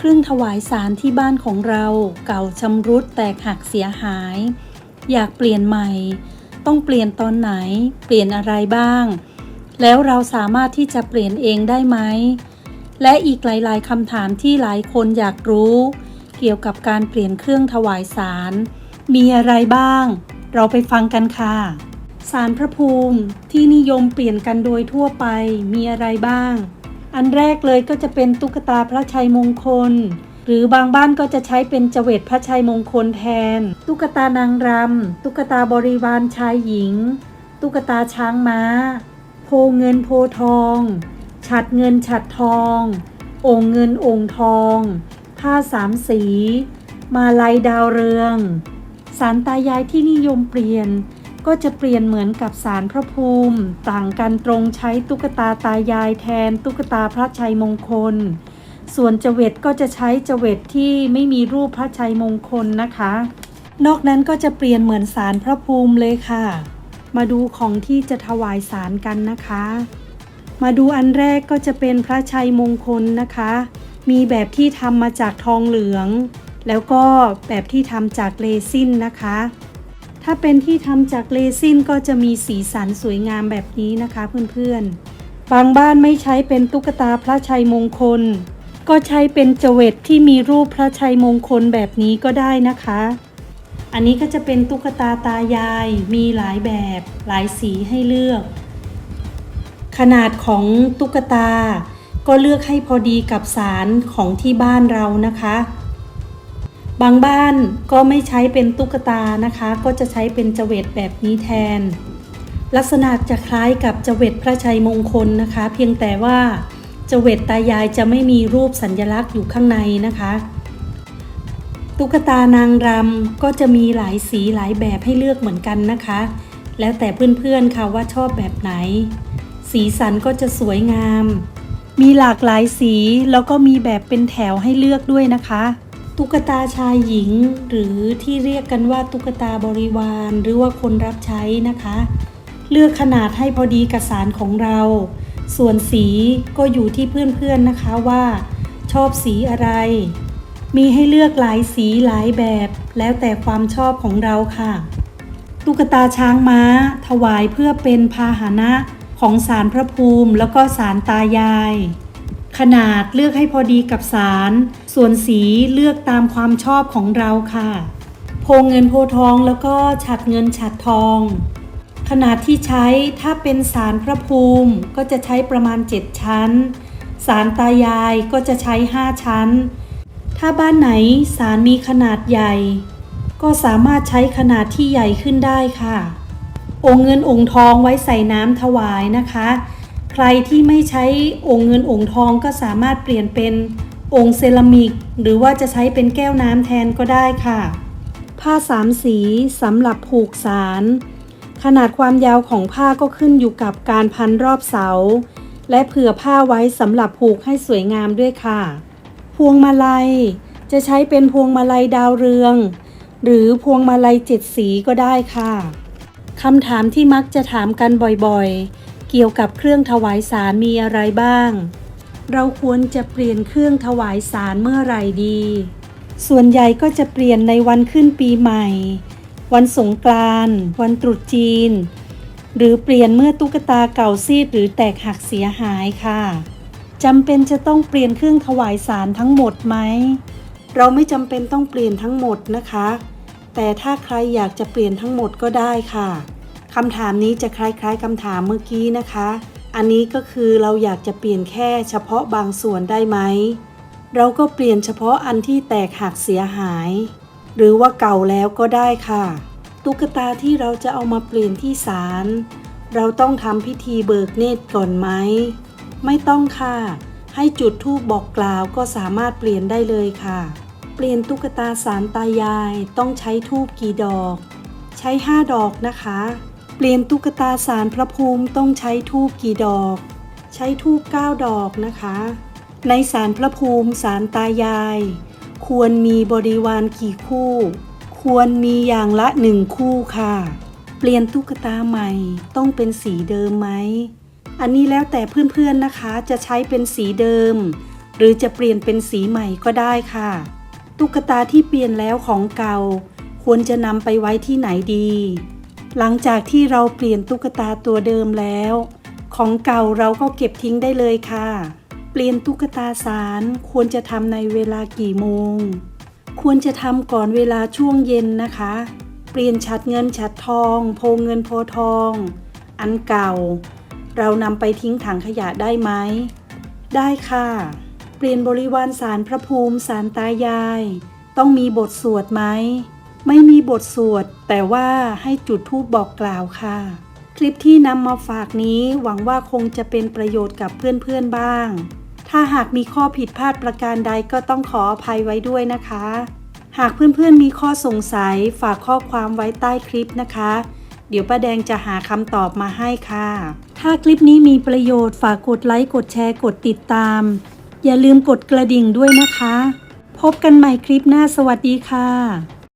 เครื่องถวายสารที่บ้านของเราเก่าชำรุดแตกหักเสียหาย อยากเปลี่ยนใหม่ ต้องเปลี่ยนตอนไหน เปลี่ยนอะไรบ้าง แล้วเราสามารถที่จะเปลี่ยนเองได้ไหม และอีกหลายๆคำถามที่หลายคนอยากรู้ เกี่ยวกับการเปลี่ยนเครื่องถวายสาร มีอะไรบ้าง เราไปฟังกันค่ะสารพระภูมิที่นิยมเปลี่ยนกันโดยทั่วไปมีอะไรบ้าง อันแรกเลยก็จะเป็นตุ๊กตาพระชัยมงคล หรือบางบ้านก็จะใช้เป็นเจเวตพระชัยมงคลแทน ตุ๊กตานางรำตุ๊กตาบริวารชายหญิง ตุ๊กตาช้างม้า โพเงินโพทอง ฉัดเงินฉัดทององค์เงินองค์ทอง ผ้าสามสี มาลัยดาวเรือง สารตายายที่นิยมเปลี่ยน ก็จะเปลี่ยนเหมือนกับสารพระภูมิ ต่างกันตรงใช้ตุ๊กตาตายายแทนตุ๊กตาพระชัยมงคล ส่วนเจเวตก็จะใช้เจเวตที่ไม่มีรูปพระชัยมงคลนะคะ นอกนั้นก็จะเปลี่ยนเหมือนสารพระภูมิเลยค่ะ มาดูของที่จะถวายสารกันนะคะ มาดูอันแรกก็จะเป็นพระชัยมงคลนะคะ มีแบบที่ทำมาจากทองเหลือง แล้วก็แบบที่ทำจากเรซินนะคะ ถ้าเป็นที่ทำจากเรซินก็จะมีสีสันสวยงามแบบนี้นะคะเพื่อนๆ บางบ้านไม่ใช้เป็นตุ๊กตาพระชัยมงคล ก็ใช้เป็นเจเวตที่มีรูปพระชัยมงคลแบบนี้ก็ได้นะคะ อันนี้ก็จะเป็นตุ๊กตาตายาย มีหลายแบบ หลายสีให้เลือก ขนาดของตุ๊กตา ก็เลือกให้พอดีกับสารของที่บ้านเรานะคะ บางบ้านก็ไม่ใช้เป็นตุ๊กตานะคะ ก็จะใช้เป็นจเวตแบบนี้แทน ลักษณะจะคล้ายกับจเวตพระชัยมงคลนะคะ เพียงแต่ว่าจเวตตายายจะไม่มีรูปสัญลักษณ์อยู่ข้างในนะคะ ตุ๊กตานางรำก็จะมีหลายสีหลายแบบให้เลือกเหมือนกันนะคะ แล้วแต่เพื่อนๆค่ะว่าชอบแบบไหน สีสันก็จะสวยงาม มีหลากหลายสีแล้วก็มีแบบเป็นแถวให้เลือกด้วยนะคะ ตุ๊กตาชายหญิง หรือที่เรียกกันว่าตุ๊กตาบริวารหรือว่าคนรับใช้นะคะ เลือกขนาดให้พอดีกับสารของเรา ส่วนสีก็อยู่ที่เพื่อนๆนะคะว่า ชอบสีอะไร มีให้เลือกหลายสีหลายแบบ แล้วแต่ความชอบของเราค่ะ ตุ๊กตาช้างม้า ถวายเพื่อเป็นพาหนะของสารพระภูมิแล้วก็สารตายาย ขนาดเลือกให้พอดีกับสาร ส่วนสีเลือกตามความชอบของเราค่ะ โพเงินโพทองแล้วก็ฉัดเงินฉัดทอง ขนาดที่ใช้ถ้าเป็นสารพระภูมิก็จะใช้ประมาณ 7 ชั้น สารตายายก็จะใช้ 5 ชั้น ถ้าบ้านไหนสารมีขนาดใหญ่ ก็สามารถใช้ขนาดที่ใหญ่ขึ้นได้ค่ะ องค์เงินองค์ทองไว้ใส่น้ำถวายนะคะ รที่ไม่ใช้องค์เงินองค์ทองก็สามารถเปลี่ยนเป็นองค์เซรามิก หรือว่าจะใช้เป็นแก้วน้ำแทนก็ได้ค่ะ ผ้าสามสีสำหรับผูกสาร ขนาดความยาวของผ้าก็ขึ้นอยู่กับการพันรอบเสา และเผื่อผ้าไว้สำหรับผูกให้สวยงามด้วยค่ะ พวงมาลัย จะใช้เป็นพวงมาลัยดาวเรือง หรือพวงมาลัยเจ็ดสีก็ได้ค่ะคำถามที่มักจะถามกันบ่อยๆ เกี่ยวกับเครื่องถวายสารมีอะไรบ้าง เราควรจะเปลี่ยนเครื่องถวายสารเมื่อไหร่ดี ส่วนใหญ่ก็จะเปลี่ยนในวันขึ้นปีใหม่ วันสงกรานต์วันตรุษจีน หรือเปลี่ยนเมื่อตุ๊กตาเก่าซีดหรือแตกหักเสียหายค่ะจำเป็นจะต้องเปลี่ยนเครื่องถวายสารทั้งหมดไหม เราไม่จำเป็นต้องเปลี่ยนทั้งหมดนะคะ แต่ถ้าใครอยากจะเปลี่ยนทั้งหมดก็ได้ค่ะ คำถามนี้จะคล้ายๆคำถามเมื่อกี้นะคะ อันนี้ก็คือเราอยากจะเปลี่ยนแค่เฉพาะบางส่วนได้ไหม เราก็เปลี่ยนเฉพาะอันที่แตกหักเสียหาย หรือว่าเก่าแล้วก็ได้ค่ะ ตุ๊กตาที่เราจะเอามาเปลี่ยนที่ศาล เราต้องทำพิธีเบิกเนตรก่อนไหม ไม่ต้องค่ะ ให้จุดธูปบอกกล่าวก็สามารถเปลี่ยนได้เลยค่ะ เปลี่ยนตุ๊กตาสารตายายต้องใช้ธูปกี่ดอก ใช้ 5 ดอกนะคะ เปลี่ยนตุ๊กตาสารพระภูมิต้องใช้ธูปกี่ดอก ใช้ธูป9ดอกนะคะ ในสารพระภูมิสารตายาย ควรมีบริวารกี่คู่ ควรมีอย่างละหนึ่งคู่ค่ะ เปลี่ยนตุ๊กตาใหม่ต้องเป็นสีเดิมไหม อันนี้แล้วแต่เพื่อนๆนะคะจะใช้เป็นสีเดิม หรือจะเปลี่ยนเป็นสีใหม่ก็ได้ค่ะ ตุ๊กตาที่เปลี่ยนแล้วของเก่า ควรจะนำไปไว้ที่ไหนดี หลังจากที่เราเปลี่ยนตุ๊กตาตัวเดิมแล้ว ของเก่าเราก็เก็บทิ้งได้เลยค่ะ เปลี่ยนตุ๊กตาสารควรจะทำในเวลากี่โมง ควรจะทำก่อนเวลาช่วงเย็นนะคะ เปลี่ยนฉัดเงินฉัดทอง โพเงินโพทอง อันเก่า เรานำไปทิ้งถังขยะได้ไหม ได้ค่ะ เปลี่ยนบริวารสารพระภูมิสารตายาย ต้องมีบทสวดไหม ไม่มีบทสวด แต่ว่าให้จุดธูปบอกกล่าวค่ะ คลิปที่นำมาฝากนี้หวังว่าคงจะเป็นประโยชน์กับเพื่อนๆบ้าง ถ้าหากมีข้อผิดพลาดประการใดก็ต้องขออภัยไว้ด้วยนะคะ หากเพื่อนๆมีข้อสงสัยฝากข้อความไว้ใต้คลิปนะคะเดี๋ยวป้าแดงจะหาคำตอบมาให้ค่ะ ถ้าคลิปนี้มีประโยชน์ฝากกดไลค์ กดแชร์ กดติดตาม อย่าลืมกดกระดิ่งด้วยนะคะ พบกันใหม่คลิปหน้าสวัสดีค่ะ